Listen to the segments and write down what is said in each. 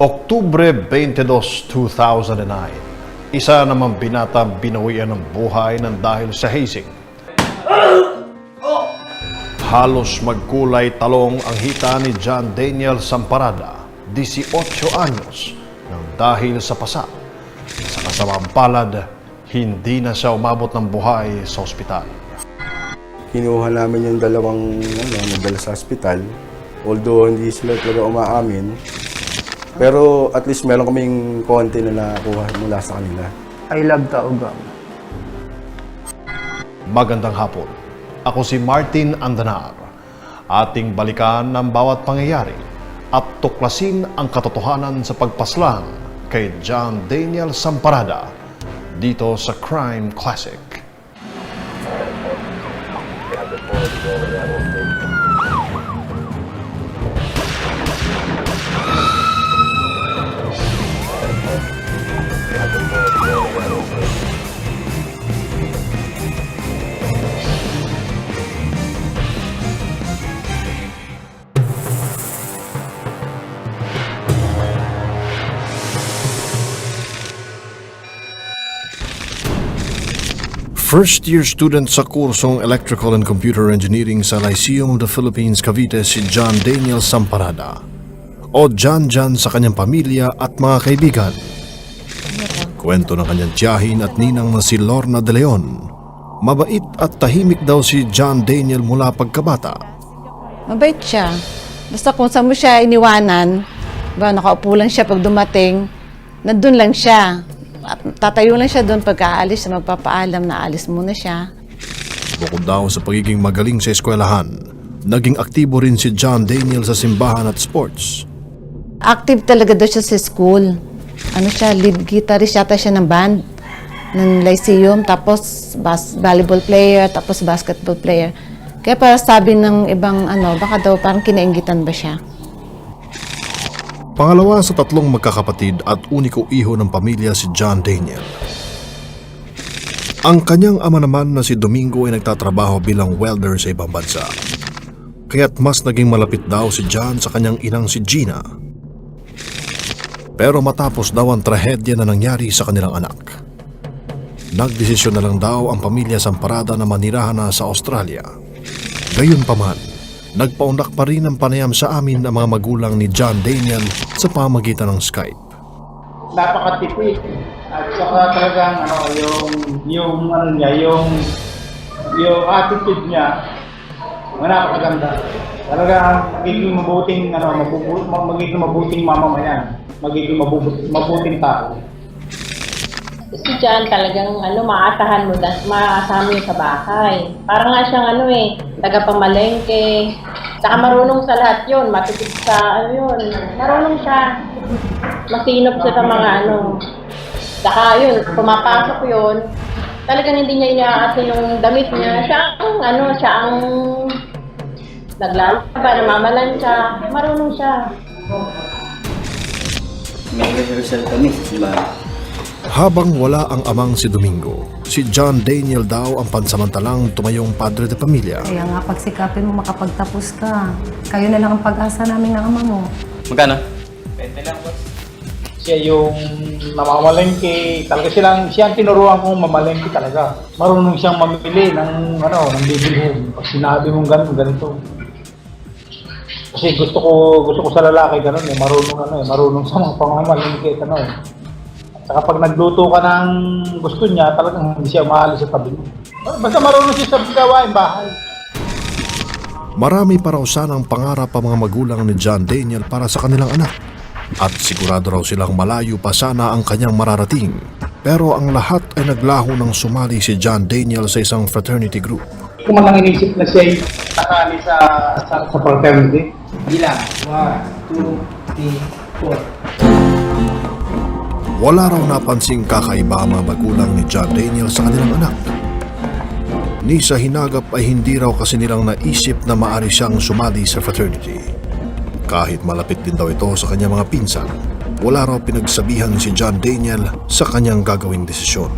Oktubre 22, 2009, isa namang binata binawian ng buhay ng dahil sa hazing. Halos magkulay talong ang hita ni John Daniel Samparada, 18 anyos, nang dahil sa pasa. Sa kasamang palad, hindi na siya umabot ng buhay sa ospital. Kinuha namin yung dalawang ano, nagdala sa hospital. Although hindi sila talaga umaamin. Pero at least meron kaming konti na nakuha mula sa kanila. I love Taugam. Magandang hapon. Ako si Martin Andanar. Ating balikan ang bawat pangyayari at tuklasin ang katotohanan sa pagpaslang kay John Daniel Samparada dito sa Crime Classic. First-year student sa kursong Electrical and Computer Engineering sa Lyceum of the Philippines, Cavite si John Daniel Samparada o John John sa kanyang pamilya at mga kaibigan. Kwento ng kanyang tiyahin at ninang na si Lorna De Leon. Mabait at tahimik daw si John Daniel mula pagkabata. Mabait siya. Basta kung saan mo siya iniwanan, ba, nakaupo lang siya pag dumating, nandun lang siya. At tatayo lang siya doon pagka aalis, magpapaalam na alis muna siya. Bukod daw sa pagiging magaling sa eskwelahan, naging aktibo rin si John Daniel sa simbahan at sports. Active talaga daw siya sa school. Ano siya, lead guitarist yata siya ng band ng Lyceum, tapos bas- volleyball player, tapos basketball player. Kaya para sabi ng ibang ano, baka daw parang kinaingitan ba siya. Pangalawa sa tatlong magkakapatid at uniko iho ng pamilya si John Daniel. Ang kanyang ama naman na si Domingo ay nagtatrabaho bilang welder sa ibang bansa. Kaya't mas naging malapit daw si John sa kanyang inang si Gina. Pero matapos daw ang trahedya na nangyari sa kanilang anak. Nagdesisyon na lang daw ang pamilya Samparada na manirahan na sa Australia. Gayunpaman, nagpaundak pa rin ang panayam sa amin ang mga magulang ni John Daniel sa pamagitan ng Skype. napakatipid. At saka talagang ano yung yung ano niya yung yung attitude niya napakaganda. Talagang magiging mabuting ano mabubu, ma- magiging mabuting mamamayan. Magiging mabubuting, mabuting tao Si John talagang ano, maasahan mo, maasahan mo sa bahay. Parang nga siyang ano eh, tagapamalengke. Saka marunong sa lahat yun, matipid sa ano yun. Marunong siya. Masinop siya sa mga ano. Saka yun, pumapasok yun. Talagang hindi niya inaasa yung damit niya. Siya ang ano, siya ang naglalaba, namamalan siya. Marunong siya. May rehearsal kami sa simbahan. Habang wala ang amang si Domingo, si John Daniel daw ang pansamantalang tumayong padre de pamilya. Kaya nga pagsikapin mo makapagtapos ka. Kayo na lang ang pag-asa namin ng ama mo. Magkano? siya yung namamalengke talaga silang siya ang tinuruan kong mamalengke talaga marunong siyang mamili ng ano ng bibilhin pag sinabi mong ganun ganito kasi gusto ko gusto ko sa lalaki ganun eh marunong ano eh marunong sa mga pamamalengke ano eh Saka pag nagluto ka ng gusto niya, talagang hindi siya maalis sa tabi mo. Basta marunong siya sa gawain bahay. Marami pa raw sanang pangarap ang mga magulang ni John Daniel para sa kanilang anak. At sigurado raw silang malayo pa sana ang kanyang mararating. Pero ang lahat ay naglaho ng sumali si John Daniel sa isang fraternity group. Kung man lang inisip na siya sakali sa, sa, sa fraternity. Bilang. Wala raw napansing kakaiba ang mga magulang ni John Daniel sa kanilang anak. Ni sa hinagap ay hindi raw kasi nilang naisip na maari siyang sumali sa fraternity. Kahit malapit din daw ito sa kanyang mga pinsan, wala raw pinagsabihan si John Daniel sa kanyang gagawing desisyon.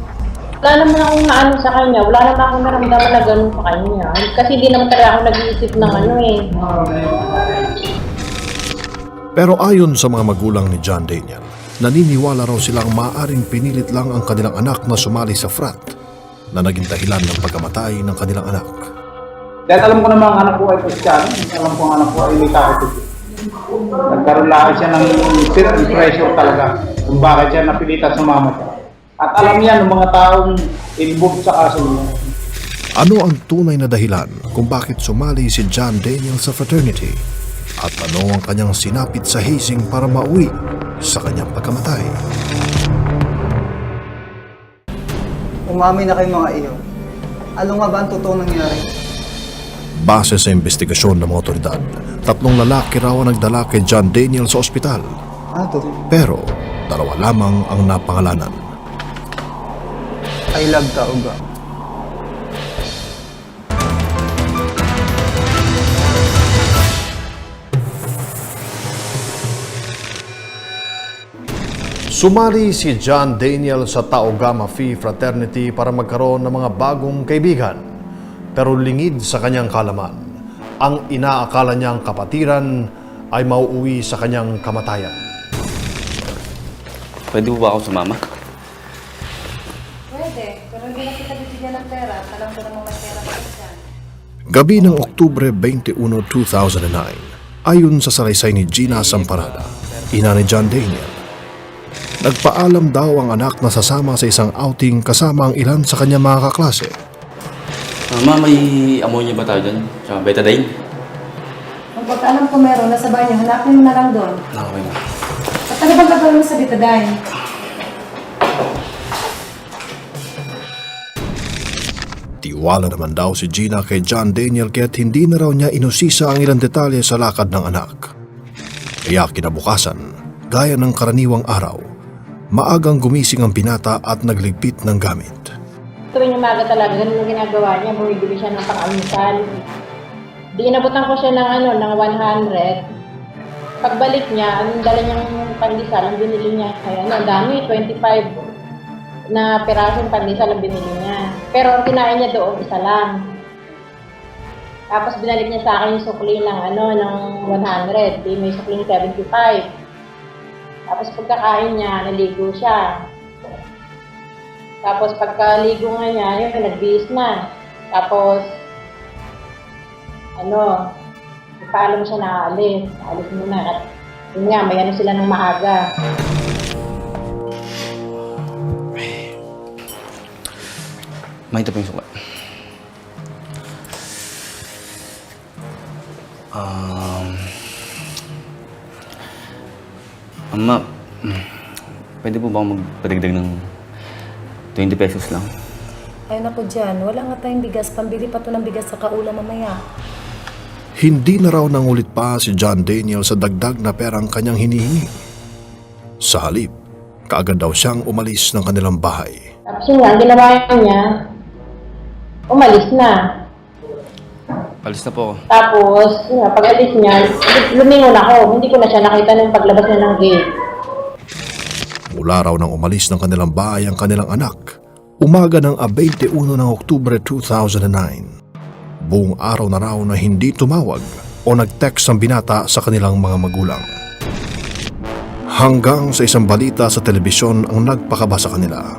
Wala naman akong naano sa kanya. Wala naman akong naramdaman na ganun sa kanya. Kasi hindi naman talaga ako nag-iisip ng ano eh. Pero ayon sa mga magulang ni John Daniel, naniniwala raw silang maaring pinilit lang ang kanilang anak na sumali sa frat na naging dahilan ng pagkamatay ng kanilang anak. Dahil alam ko naman ang anak ko ay Kristiyano, alam ko ang anak ko ay may takot. Nagkaroon lang siya ng peer pressure talaga kung bakit siya napilitan sumama siya. At alam niya ng mga taong involved sa kaso niya. Ano ang tunay na dahilan kung bakit sumali si John Daniel sa fraternity? At ano ang kanyang sinapit sa hazing para mauwi sa kanyang pagkamatay? Umami na kayo mga iyo. Ano nga ba ang totoo nangyari? Base sa investigasyon ng mga otoridad, tatlong lalaki raw ang nagdala kay John Daniel sa ospital. Ano? Pero dalawa lamang ang napangalanan. I love Kauga. Sumali si John Daniel sa Tau Gamma Phi Fraternity para magkaroon ng mga bagong kaibigan. Pero lingid sa kanyang kalaman, ang inaakala niyang kapatiran ay mauuwi sa kanyang kamatayan. Pwede ba ako sumama? Pwede, pero hindi na kita bibigyan ng pera. Alam ko namang may pera pa dyan. Gabi ng Oktubre 21, 2009, ayon sa salaysay ni Gina Samparada, ina ni John Daniel, nagpaalam daw ang anak na sasama sa isang outing kasama ang ilan sa kanyang mga kaklase. Mama, may ammonia ba tayo dyan? Tsaka betadine? Ang pagkaalam ko meron, nasa banyo, hanapin mo na lang doon. Okay na. At ano bang gagawin mo sa bitadine? Tiwala naman daw si Gina kay John Daniel kaya't hindi na raw niya inusisa ang ilang detalye sa lakad ng anak. Kaya kinabukasan, gaya ng karaniwang araw, maagang gumising ang binata at nagligpit ng gamit. Tuwing umaga talaga, ganun ang ginagawa niya. Bumibili siya ng pang-almusal. Di inabutan ko siya ng ano, ng 100. Pagbalik niya, ang dala niyang pandesal, ang binili niya. Kaya ano, ang dami, 25 na pirasong pandesal ang binili niya. Pero ang kinain niya doon, isa lang. Tapos binalik niya sa akin yung sukli ng ano, ng 100. Di may sukli ng 75. Tapos pagkakain niya, naligo siya. Tapos pagkaligo nga niya, yun, nagbihis na. Tapos, ano, ipaalam siya na aalis. Aalis muna. At yun nga, may ano sila ng maaga. May yung sukat. Um, Mama, mm, pwede po ba ako magpadagdag ng 20 pesos lang? Ay naku dyan, wala nga tayong bigas. Pambili pa to ng bigas sa kaulam mamaya. Hindi na raw nangulit pa si John Daniel sa dagdag na perang kanyang hinihingi. Sa halip, kaagad daw siyang umalis ng kanilang bahay. Tapos yun nga, ang ginawa niya, umalis na. Palis na po ako. Tapos, yun nga, pag alis niya, lumingon ako. Hindi ko na siya nakita nung paglabas niya ng gate. Mula raw nang umalis ng kanilang bahay ang kanilang anak, umaga ng 21 ng Oktubre 2009. Buong araw na raw na hindi tumawag o nag-text ang binata sa kanilang mga magulang. Hanggang sa isang balita sa telebisyon ang nagpakaba sa kanila.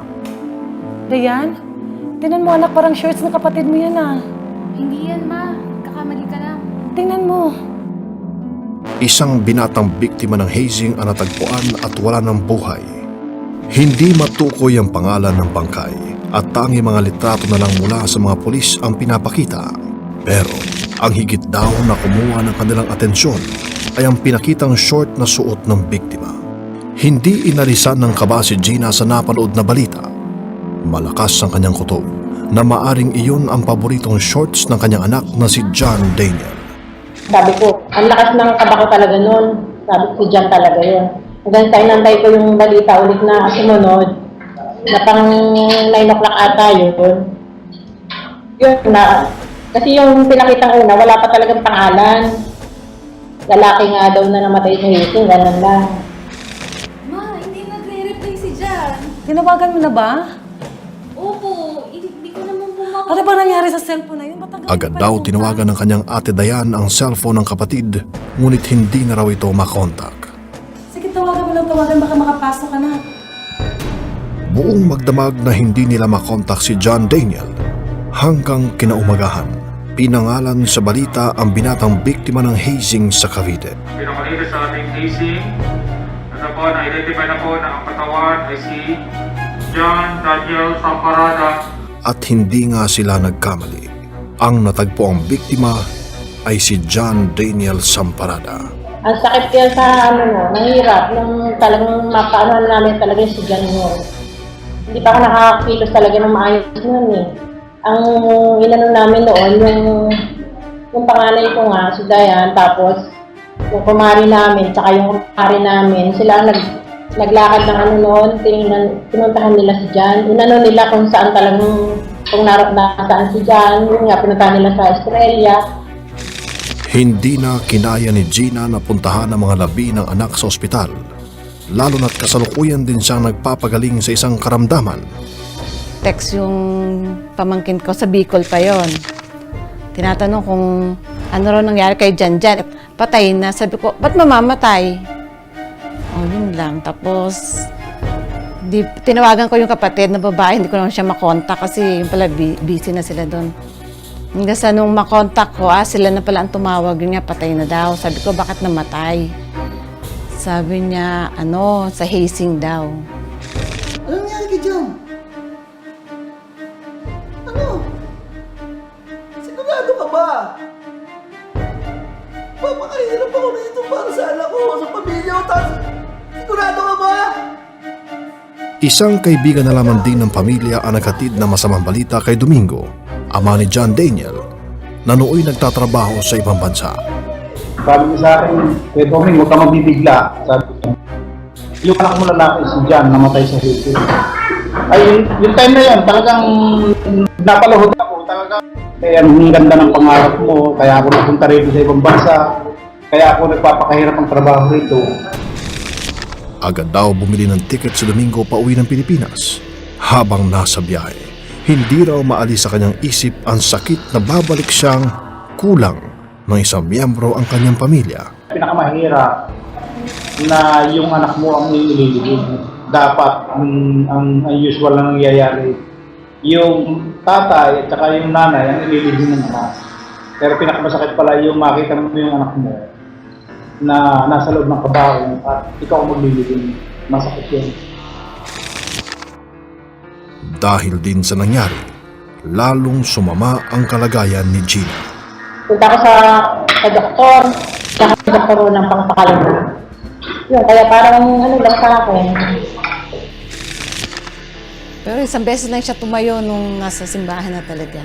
Dayan, tingnan mo anak, parang shorts ng kapatid mo yan ah. Hindi yan, ma. Kakamali ka lang. Tingnan mo. Isang binatang biktima ng hazing ang natagpuan at wala ng buhay. Hindi matukoy ang pangalan ng bangkay at tangi mga litrato na lang mula sa mga pulis ang pinapakita. Pero ang higit daw na kumuha ng kanilang atensyon ay ang pinakitang short na suot ng biktima. Hindi inalisan ng kaba si Gina sa napanood na balita. Malakas ang kanyang kutob na maaring iyon ang paboritong shorts ng kanyang anak na si John Daniel. Sabi ko, ang lakas ng kaba ko talaga noon. Sabi ko, si Jan talaga yun. Hanggang sa inantay ko yung balita ulit na sumunod, na pang 9 o'clock ata yun. Yun na, kasi yung pinakitang una, wala pa talagang pangalan. Lalaki nga daw na namatay sa hitting, ganun lang. Ma, hindi nagre-reply si Jan. Tinawagan mo na ba? Opo, Ano ba nangyari sa cellphone na yun? Matagal Agad daw tinawagan ng kanyang ate Dayan ang cellphone ng kapatid, ngunit hindi na raw ito makontak. tawagan mo lang tawagan, baka makapasok ka na. Buong magdamag na hindi nila makontak si John Daniel hanggang kinaumagahan. Pinangalan sa balita ang binatang biktima ng hazing sa Cavite. Pinakalita sa ating casing. Ano po, na-identify na po na ang katawan ay si John Daniel Samparada. At hindi nga sila nagkamali. Ang natagpo ang biktima ay si John Daniel Samparada. Ang sakit yan sa ano no, nahirap nung talagang mapaano namin talaga si Jan yun. Hindi pa ako nakakakilos talaga ng maayos nun eh. Ang inano namin noon, yung, yung panganay ko nga, si Dayan, tapos yung kumari namin, tsaka yung kumari namin, sila ang nag, naglakad ng ano noon, tinignan, pinuntahan nila si Jan. Inano nila kung saan talagang, kung naroon na saan si Jan, yun nga, pinuntahan nila sa Australia. Hindi na kinaya ni Gina na puntahan ang mga labi ng anak sa ospital. Lalo na't kasalukuyan din siyang nagpapagaling sa isang karamdaman. Text yung pamangkin ko sa Bicol pa yon. Tinatanong kung ano raw nangyari kay Jan Jan. Patay na. Sabi ko, ba't mamamatay? Lang. Tapos, di, tinawagan ko yung kapatid na babae. Hindi ko naman siya makontak kasi yung pala bu- busy na sila doon. Hanggang sa nung makontak ko, ah, sila na pala ang tumawag. Yun nga, patay na daw. Sabi ko, bakit namatay? Sabi niya, ano, sa hazing daw. Ano nangyari kay John? Isang kaibigan na lamang din ng pamilya ang naghatid ng masamang balita kay Domingo, ama ni John Daniel, na nooy nagtatrabaho sa ibang bansa. Sabi niya sa akin, Kuya Toming, huwag ka mabibigla. Sabi yung anak mo lalaki si Jan, namatay sa Haiti. Ay, yung, time na yun, talagang napaluhod ako. Talagang, kaya ang ganda ng pangarap mo, kaya ako napunta rito sa ibang bansa, kaya ako nagpapakahirap ang trabaho rito. Agad daw bumili ng tiket si Domingo pa uwi ng Pilipinas. Habang nasa biyahe, hindi raw maalis sa kanyang isip ang sakit na babalik siyang kulang ng isang miyembro ang kanyang pamilya. Pinakamahirap na yung anak mo ang iniligid. Dapat ang, ang, ang usual na nangyayari, yung tatay at saka yung nanay ang ililigid ng anak. Pero pinakamasakit pala yung makita mo yung anak mo na nasa loob ng kabaong at ikaw ang magliligid. Masakit yun. Dahil din sa nangyari, lalong sumama ang kalagayan ni Gina. Punta ko sa, sa doktor, saka doktor ng pangpakalima. Yun, kaya parang ano lang sa akin. Pero isang beses lang siya tumayo nung nasa simbahan na talaga.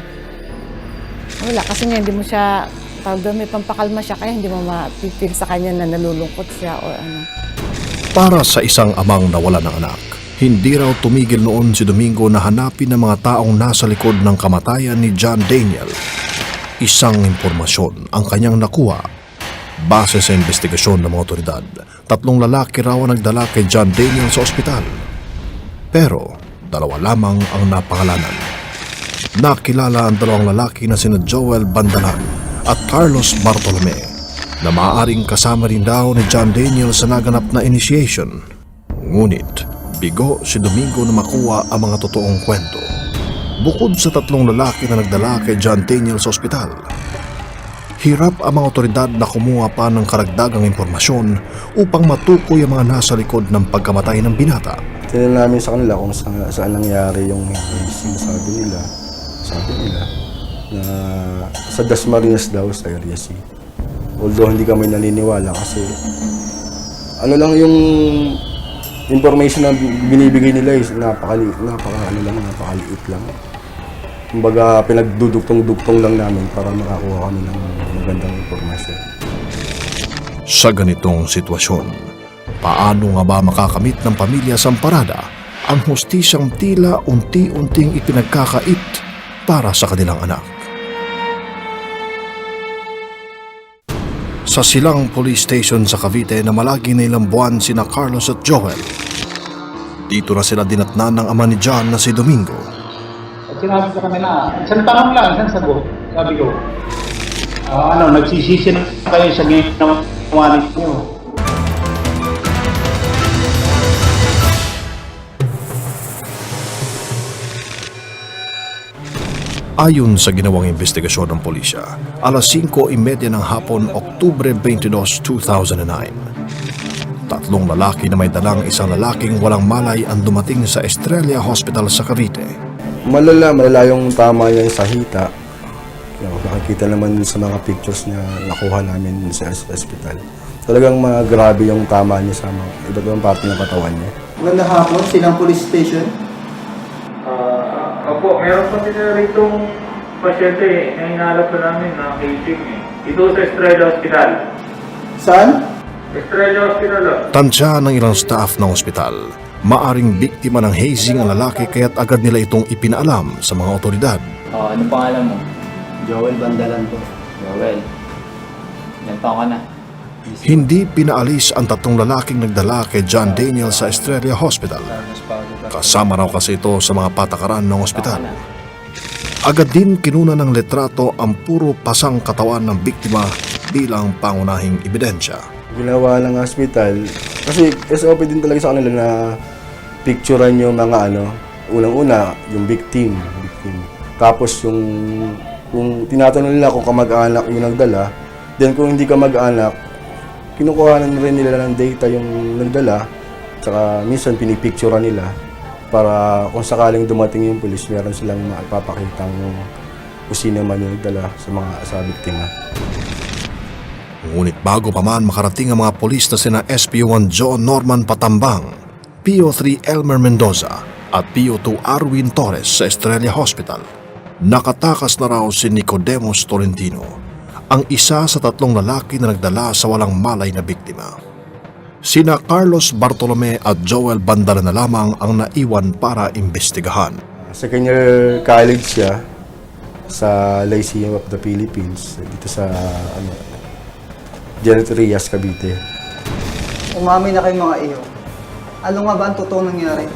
Wala, kasi nga hindi mo siya, doon, may pampakalma siya, kaya hindi mo ma-feel sa kanya na nalulungkot siya o ano. Para sa isang amang nawala ng anak, hindi raw tumigil noon si Domingo na hanapin ang mga taong nasa likod ng kamatayan ni John Daniel. Isang impormasyon ang kanyang nakuha. Base sa investigasyon ng mga otoridad, tatlong lalaki raw ang nagdala kay John Daniel sa ospital. Pero dalawa lamang ang napangalanan. Nakilala ang dalawang lalaki na sina Joel Bandalan at Carlos Bartolome na maaaring kasama rin daw ni John Daniel sa naganap na initiation. Ngunit, bigo si Domingo na makuha ang mga totoong kwento. Bukod sa tatlong lalaki na nagdala kay John Daniel sa ospital, hirap ang mga otoridad na kumuha pa ng karagdagang impormasyon upang matukoy ang mga nasa likod ng pagkamatay ng binata. Tinanong namin sa kanila kung saan, saan nangyari yung hazing, sabi nila. Sabi nila na sa Dasmariñas daw sa Area C. Although hindi kami naniniwala kasi ano lang yung information na binibigay nila is napakali, napaka ano lang, napakaliit lang. Kumbaga pinagdudugtong-dugtong lang namin para makakuha kami ng magandang impormasyon. Sa ganitong sitwasyon, paano nga ba makakamit ng pamilya Samparada ang hustisyang tila unti-unting ipinagkakait para sa kanilang anak? Sa silang police station sa Cavite na malagi na ilang buwan sina Carlos at Joel. Dito na sila dinatnan ng ama ni John na si Domingo. At sinabi ko kanina, isang tanong lang, isang sagot. Sabi ko, "Ah, ano, nagsisisi na kayo sa ginawa ninyo. Ayon sa ginawang investigasyon ng pulisya, alas 5.30 ng hapon, Oktubre 22, 2009. Tatlong lalaki na may dalang isang lalaking walang malay ang dumating sa Estrella Hospital sa Cavite. Malala, malala yung tama niya sa hita. Yung, nakikita naman sa mga pictures na nakuha namin sa hospital. Talagang mga grabe yung tama niya sa mga iba't ibang parte ng katawan niya. Magandang hapon, silang police station. Opo, meron pa sila rito pasyente eh, na hinahanap na namin na casing eh. Ito sa Estrella Hospital. Saan? Estrella Hospital ah. Tansya ng ilang staff ng ospital. Maaring biktima ng hazing ang lalaki kaya't agad nila itong ipinaalam sa mga otoridad. Oh, ano pangalan mo? Joel Bandalan po. Joel. Ilan taon ka na? Hindi pinaalis ang tatlong lalaking nagdala kay John Daniel sa Estrella Hospital. Kasama raw kasi ito sa mga patakaran ng ospital. Agad din kinuna ng letrato ang puro pasang katawan ng biktima bilang pangunahing ebidensya. Ginawa ng hospital, kasi SOP din talaga sa kanila na picturean yung mga ano, unang-una, yung victim. victim. Tapos yung, kung tinatanong nila kung kamag-anak yung nagdala, then kung hindi kamag-anak, kinukuha na rin nila ng data yung nagdala, tsaka minsan pinipicturean nila para kung sakaling dumating yung pulis, meron silang mapapakitang kung sino man yung nagdala sa mga sa biktima. Ngunit bago pa man makarating ang mga polis na sina SPO1 John Norman Patambang, PO3 Elmer Mendoza at PO2 Arwin Torres sa Estrella Hospital, nakatakas na raw si Nicodemus Tolentino, ang isa sa tatlong lalaki na nagdala sa walang malay na biktima. Sina Carlos Bartolome at Joel Bandala na lamang ang naiwan para imbestigahan. Second year college siya sa Lyceum of the Philippines dito sa ano Janet Rias, Cavite. Umamin na kayong mga iyo. Ano nga ba ang totoong nangyari?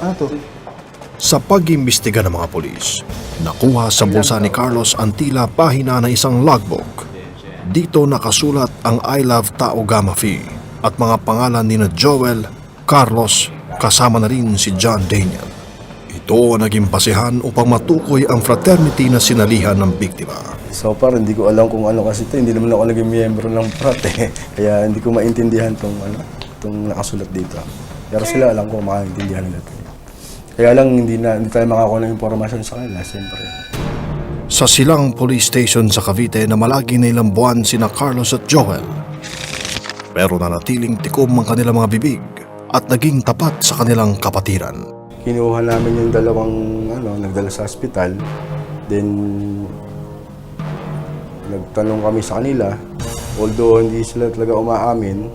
Ano to? Sa pag-imbestiga ng mga polis, nakuha sa bulsa ni Carlos ang tila pahina na isang logbook. Dito nakasulat ang I Love Tao Gamma Phi at mga pangalan ni na Joel, Carlos, kasama na rin si John Daniel. Ito ang naging basihan upang matukoy ang fraternity na sinalihan ng biktima. So far, hindi ko alam kung ano kasi ito. Hindi naman ako naging miyembro ng frat eh. Kaya hindi ko maintindihan tong ano, tong nakasulat dito. Pero sila alam ko makaintindihan nila ito. Kaya lang hindi na hindi tayo makakuha ng impormasyon sa kanila, siyempre. Sa silang police station sa Cavite na malagi na ilang buwan sina Carlos at Joel. Pero nanatiling tikom ang kanilang mga bibig at naging tapat sa kanilang kapatiran. Kinuha namin yung dalawang ano, nagdala sa hospital. Then nagtanong kami sa kanila. Although hindi sila talaga umaamin,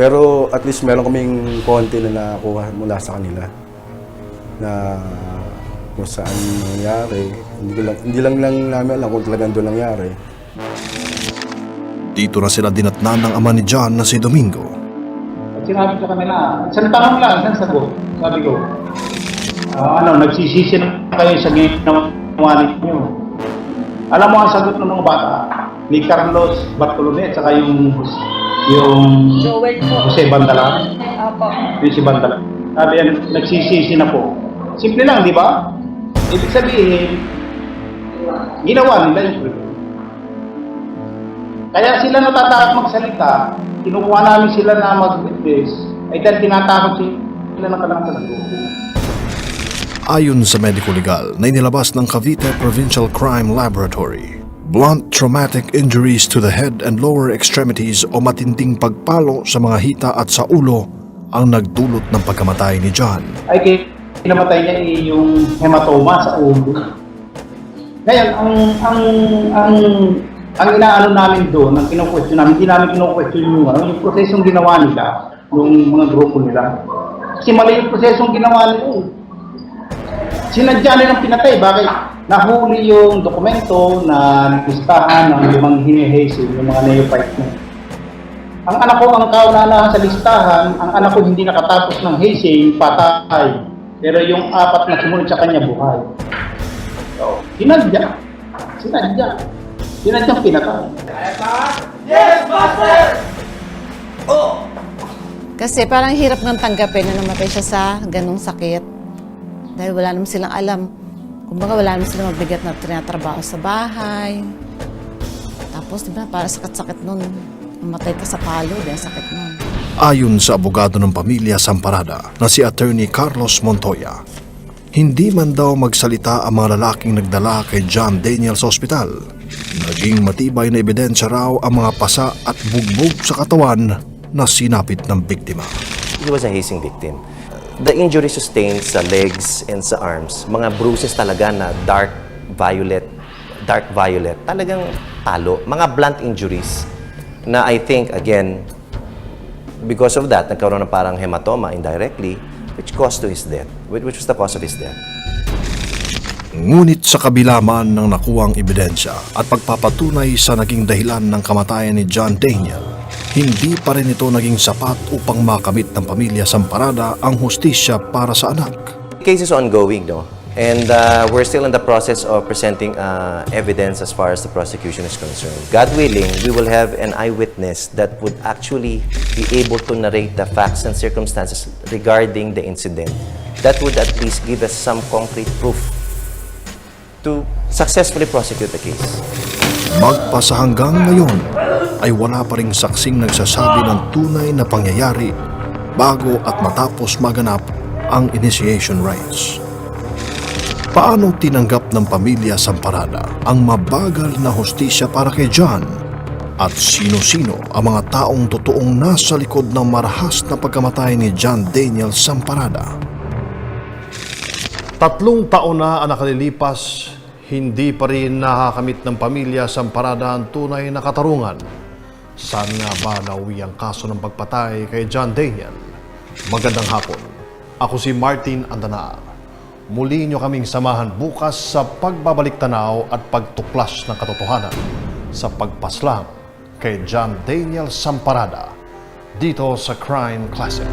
pero at least meron kaming konti na nakuha mula sa kanila na kung saan nangyari. Hindi, lang, hindi lang lang namin alam kung talagang doon nangyari. Dito na sila dinatnan ng ama ni John na si Domingo. At sinabi ko kanila, isang tanong lang, isang sagot. Sabi ko, ah, ano, nagsisisi na kayo sa ginawa ninyo. Alam mo ang sagot ng mga bata, ni Carlos Bartolome at saka yung yung Joel po. Jose Bandala. Opo. Yung si Bandala. Sabi yan, nagsisisi na po. Simple lang, di ba? Ibig sabihin, ginawa nila yung kaya sila natatakot magsalita, kinukuha namin sila na mag-witness, ay dahil tinatakot sila ng kanilang talaga. Ayon sa medical legal na inilabas ng Cavite Provincial Crime Laboratory, blunt traumatic injuries to the head and lower extremities o matinding pagpalo sa mga hita at sa ulo ang nagdulot ng pagkamatay ni John. Ay kaya kinamatay niya eh, yung hematoma sa ulo. Ngayon, ang ang ang ang inaano namin doon, ang kino-question namin, hindi namin kino-question yung, ano, yung prosesong ginawa nila, yung mga grupo nila. Kasi mali yung prosesong ginawa nila. eh. Sinadya nilang pinatay. Bakit? Nahuli yung dokumento na listahan ng limang hinihasin, yung mga neophyte na. Ang anak ko, ang kauna sa listahan, ang anak ko hindi nakatapos ng hazing, patay. Pero yung apat na sumunod sa kanya, buhay. So, sinadya. Sinadya. Sinadya pinatay. Kasi parang hirap ng tanggapin na namatay siya sa ganong sakit. Dahil wala naman silang alam. Kumbaga wala naman silang mabigat na tinatrabaho sa bahay. Tapos, di ba, para sakit-sakit nun. Mamatay ka sa palo, dahil sakit nun. Ayon sa abogado ng pamilya Samparada na si Attorney Carlos Montoya, hindi man daw magsalita ang mga lalaking nagdala kay John Daniel sa ospital. Naging matibay na ebidensya raw ang mga pasa at bugbog sa katawan na sinapit ng biktima. He was a hazing victim. The injury sustained sa legs and sa arms, mga bruises talaga na dark violet, dark violet, talagang talo, mga blunt injuries na I think, again, because of that, nagkaroon ng parang hematoma indirectly, which caused to his death, which was the cause of his death. Ngunit sa kabila man ng nakuwang ebidensya at pagpapatunay sa naging dahilan ng kamatayan ni John Daniel, hindi pa rin ito naging sapat upang makamit ng pamilya Samparada ang hustisya para sa anak. The case is ongoing, no? And uh, we're still in the process of presenting uh, evidence as far as the prosecution is concerned. God willing, we will have an eyewitness that would actually be able to narrate the facts and circumstances regarding the incident. That would at least give us some concrete proof to successfully prosecute the case. Magpasa hanggang ngayon ay wala pa ring saksing nagsasabi ng tunay na pangyayari bago at matapos maganap ang initiation rites. Paano tinanggap ng pamilya Samparada ang mabagal na hustisya para kay John? At sino-sino ang mga taong totoong nasa likod ng marahas na pagkamatay ni John Daniel Samparada? Tatlong taon na ang nakalilipas, hindi pa rin nakakamit ng pamilya Samparada ang tunay na katarungan. Saan nga ba nauwi ang kaso ng pagpatay kay John Daniel? Magandang hapon. Ako si Martin Andana. Muli nyo kaming samahan bukas sa pagbabalik tanaw at pagtuklas ng katotohanan sa pagpaslang kay John Daniel Samparada dito sa Crime Classic.